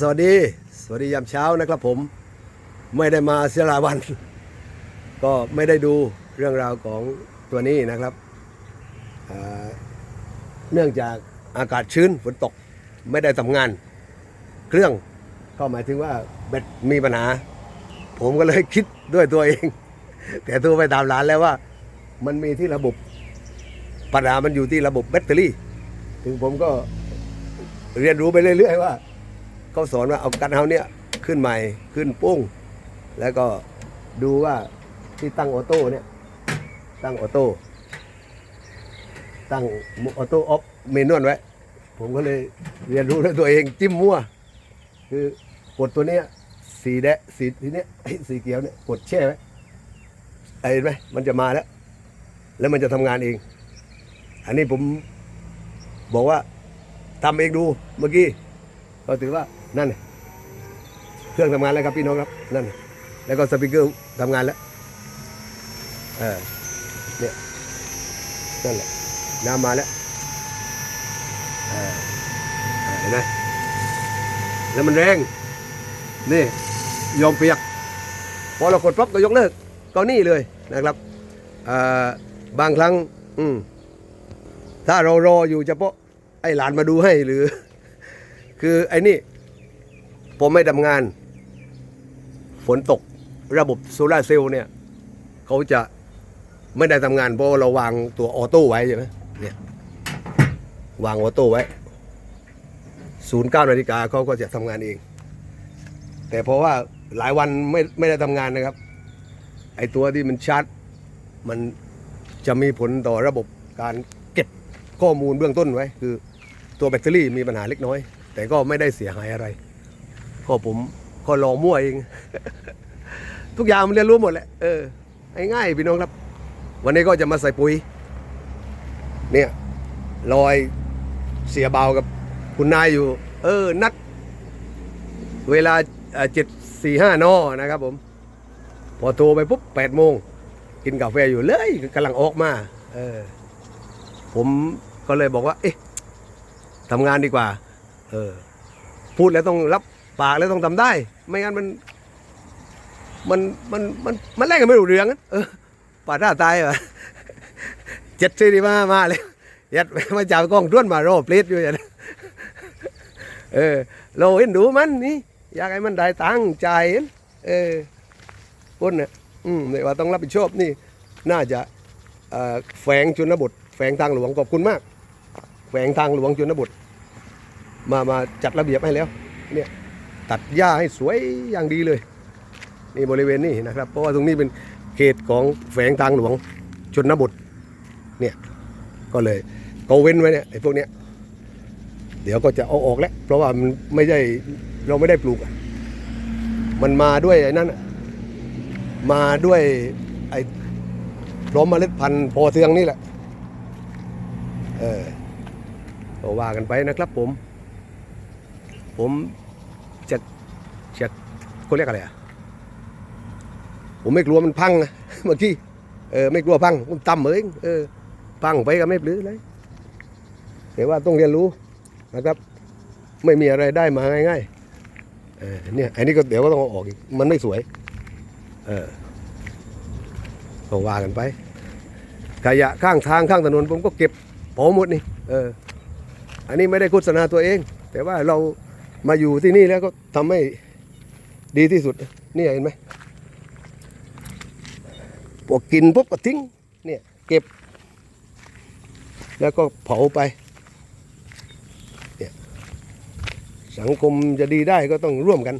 สวัสดี สวัสดียามเช้านะครับผมไม่ได้มาเสียหลายวัน ก็ไม่ได้ดูเรื่องราวของตัวนี้นะครับ เนื่องจากอากาศชื้นฝนตกไม่ได้ทำงาน เครื่องก็หมายถึงว่าแบตมีปัญหา ผมก็เลยคิดด้วยตัวเอง แต่โทรไปตามร้านแล้วว่า มันมีที่ระบบปัญหามันอยู่ที่ระบบแบตเตอรี่ ถึงผมก็เรียนรู้ไปเรื่อยๆว่า เขาสอนว่าเอากันเฮาเนี่ยขึ้นใหม่ขึ้นปุ้ง แล้วก็ดูว่าที่ตั้งออโต้เนี่ยตั้งออโต้ตั้งออโต้ออฟเมนวลไว้ ผมก็เลยเรียนรู้ด้วยตัวเองจิ้มมั่ว คือกดตัวเนี้ยสีแดงสีทีเนี้ยสีเขียวเนี่ยกดแช่ไว้ไอ้เห็นไหมมันจะมาแล้ว แล้วมันจะทำงานเอง อันนี้ผมบอกว่าทำเองดูเมื่อกี้ก็ถือว่านั่น เครื่องทำงานแล้วครับพี่น้องครับ นั่น แล้วก็สปีกเกอร์ทำงานแล้วเออเนี่ยนั่นแหละน้ำมาแล้วเออเอเห็นไหมแล้วมันแรง นี่ยอมเปียก พอเรากดปั๊บก็ยกเลิกก็นี่เลยนะครับอ่อบางครั้งอืมถ้าเรารออยู่เฉพาะไอ้หลานมาดูให้หรือ คือไอ้นี่ ผมไม่ทำงาน ฝนตกระบบโซลาเซลล์เนี่ยเขาจะไม่ได้ทำงานเพราะเราวางตัวออโต้ไว้ใช่ไหมเนี่ยวางออโต้ไว้ศูนย์เก้านาฬิกาเขาก็จะทำงานเอง แต่เพราะว่าหลายวันไม่ไม่ได้ทำงานนะครับ ไอตัวที่มันชาร์จมันจะมีผลต่อระบบการเก็บข้อมูลเบื้องต้นไว้ คือตัวแบตเตอรี่มีปัญหาเล็กน้อย แต่ก็ไม่ได้เสียหายอะไร ก็ผมก็ลองมั่วเอง ทุกอย่างมันเรียนรู้หมดแหละเออง่ายๆพี่น้องครับ วันนี้ก็จะมาใส่ปุ๋ย เนี่ยลอยเสียเบากับคุณนายอยู่ เออ นัด เวลาเจ็ดสี่ห้านอนะครับผม พอโทรไปปุ๊บแปดโมง กินกาแฟอยู่เลยกำลังออกมา เออ ผมก็เลยบอกว่า เอ๊ะทำงานดีกว่า เออ พูดแล้วต้องรับ ปากแล้วต้องทำได้ ไม่งั้นมันมันมันมันมันแรกกันไม่รู้เรื่องอะเออป่าท่าตายเหรอเจ็ดสี่มามาเลยยัดมาจากกล้องด้วนมารอเพลทอยู่อย่างนั้นเออเราเห็นดูมันนี่อยากให้มันได้ตังค์จ่ายเออคนเนี่ยอืมแต่ว่าต้องรับผิดชอบนี่ น่าจะแฝงชนบทแฝงทางหลวงขอบคุณมาก แฝงทางหลวงชนบทมามาจัดระเบียบให้แล้วเนี่ย ตัดหญ้าให้สวยอย่างดีเลย นี่บริเวณนี้นะครับ เพราะว่าตรงนี้เป็นเขตของแฝงทางหลวงชนบทเนี่ยก็เลยก็เว้นไว้เนี่ยไอ้พวกเนี้ยเดี๋ยวก็จะเอาออกแล้ว เพราะว่ามันไม่ได้เราไม่ได้ปลูก มันมาด้วยไอ้นั่นมาด้วยไอ้พร้อมเมล็ดพันธุ์พอเทืองนี่แหละเออว่ากันไปนะครับผม ผม เขาเรียกอะไรอะผมไม่กลัวมันพังนะเมื่อกี้เออไม่กลัวพังผมต่ำเองเออพังไปก็ไม่ปลื้อเลยแต่ว่าต้องเรียนรู้นะครับ ไม่มีอะไรได้มาง่ายๆเออเนี่ยอันนี้ก็เดี๋ยวก็ต้องเอาออกอีกมันไม่สวย เออก็ว่ากันไปขยะข้างทางข้างถนนผมก็เก็บเผาหมดนี่เออ อันนี้ไม่ได้โฆษณาตัวเอง แต่ว่าเรามาอยู่ที่นี่แล้วก็ทำให้ ดีที่สุด นี่เห็นไหมพวกกินปุ๊บก็ทิ้ง เนี่ย เก็บ แล้วก็เผาไป เนี่ย สังคมจะดีได้ก็ต้องร่วมกัน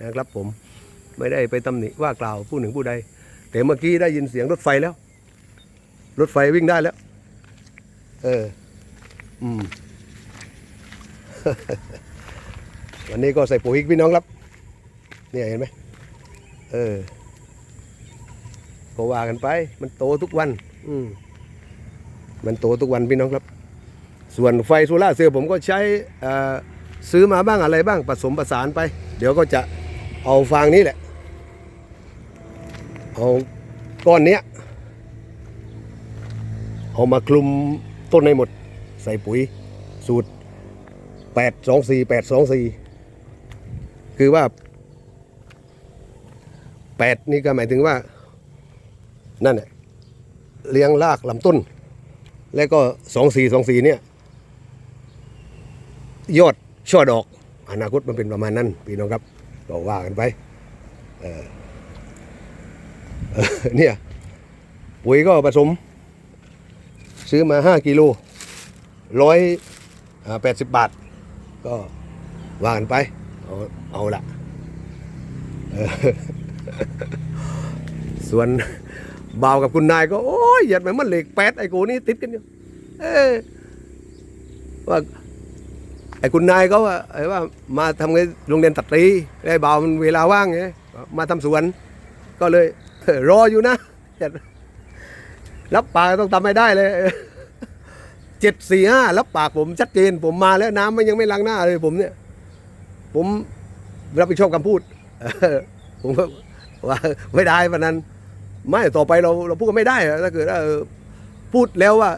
นะครับผม ไม่ได้ไปตำหนิว่ากล่าวผู้หนึ่งผู้ใด แต่เมื่อกี้ได้ยินเสียงรถไฟแล้ว รถไฟวิ่งได้แล้ว เออ อืม วันนี้ก็ใส่ปุ๋ยพี่น้องครับ เนี่ยเห็นไหมเออก็ว่ากันไป มันโตทุกวัน อืมมันโตทุกวันพี่น้องครับ ส่วนไฟโซล่าเซลล์ผมก็ใช้อ่อซื้อมาบ้างอะไรบ้างผสมผสานไป เดี๋ยวก็จะเอาฟางนี้แหละ เอาก้อนเนี้ย เอามาคลุมต้นให้หมด ใส่ปุ๋ยสูตร 8 2 4 8 2 4 คือว่า แปดนี่ก็หมายถึงว่า นั่นแหละเลี้ยงรากลำต้น แล้วก็สองสี่สองสี่เนี่ย ยอดช่อดอก อนาคตมันเป็นประมาณนั้นพี่น้องครับก็ว่ากันไปเออเนี่ยปุ๋ยก็ผสม ซื้อมาห้ากิโลร้อยแปดสิบบาท ก็ว่ากันไป เอาเอาละ ส่วนบ่าวกับคุณนายก็ โอ้ยเหยียดมันมันเหล็กแปดไอ้กูนี่ติดกันอยู่เออว่าไอ้คุณนายเขาว่าไอ้ว่ามาทำไงโรงเรียนตัดตรีไอ้บ่าวมันเวลาว่างไงมาทำสวน ก็เลยรออยู่นะรับปากต้องทำให้ได้เลยเจ็ดสี่ห้ารับปากผมชัดเจน ผมมาแล้วน้ำมันยังไม่ล้างหน้าเลยผมเนี่ย ผมรับผิดชอบคำพูดผมก็ ว่าไม่ได้วันนั้น ไม่ต่อไปเราเราพูดกันไม่ได้ถ้าเกิดว่าพูดแล้วว่า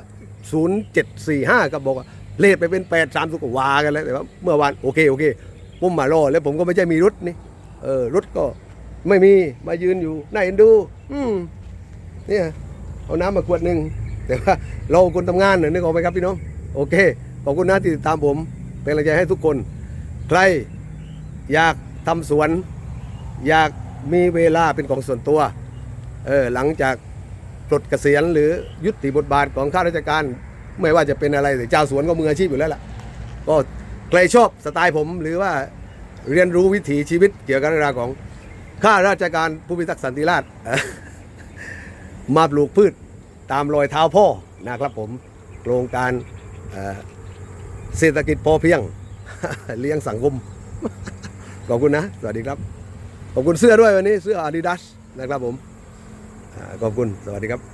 ศูนย์เจ็ดสี่ห้าก็บอกว่าเลทไปเป็นแปดสามสุกวากันแล้วแต่ว่าเมื่อวานโอเคโอเคผมมารอแล้วผมก็ไม่ใช่มีรถนี่เออรถก็ไม่มีมายืนอยู่น่าเอ็นดู อืมเนี่ยเอาน้ำมาขวดหนึ่งแต่ว่าเราคนทำงานเนี่ยนึกออกไหมครับพี่น้องโอเคขอบคุณนะที่ติดตามผม เป็นกำลังใจให้ทุกคน ใครอยากทำสวน อยาก มีเวลาเป็นของส่วนตัวเออหลังจากปลดเกษียณหรือยุติบทบาทของข้าราชการ ไม่ว่าจะเป็นอะไรแต่เจ้าสวนก็มืออาชีพอยู่แล้วล่ะ ก็ใครชอบสไตล์ผมหรือว่าเรียนรู้วิถีชีวิตเกี่ยวกับเรื่องราวของข้าราชการผู้พิทักษ์สันติราษฎร์มาปลูกพืชตามรอยเท้าพ่อนะครับผมโครงการเศรษฐกิจพอเพียง เลี้ยงสังคมขอบคุณนะ สวัสดีครับ ขอบคุณเสื้อด้วยวันนี้เสื้อ Adidas นะครับผมขอบคุณสวัสดีครับ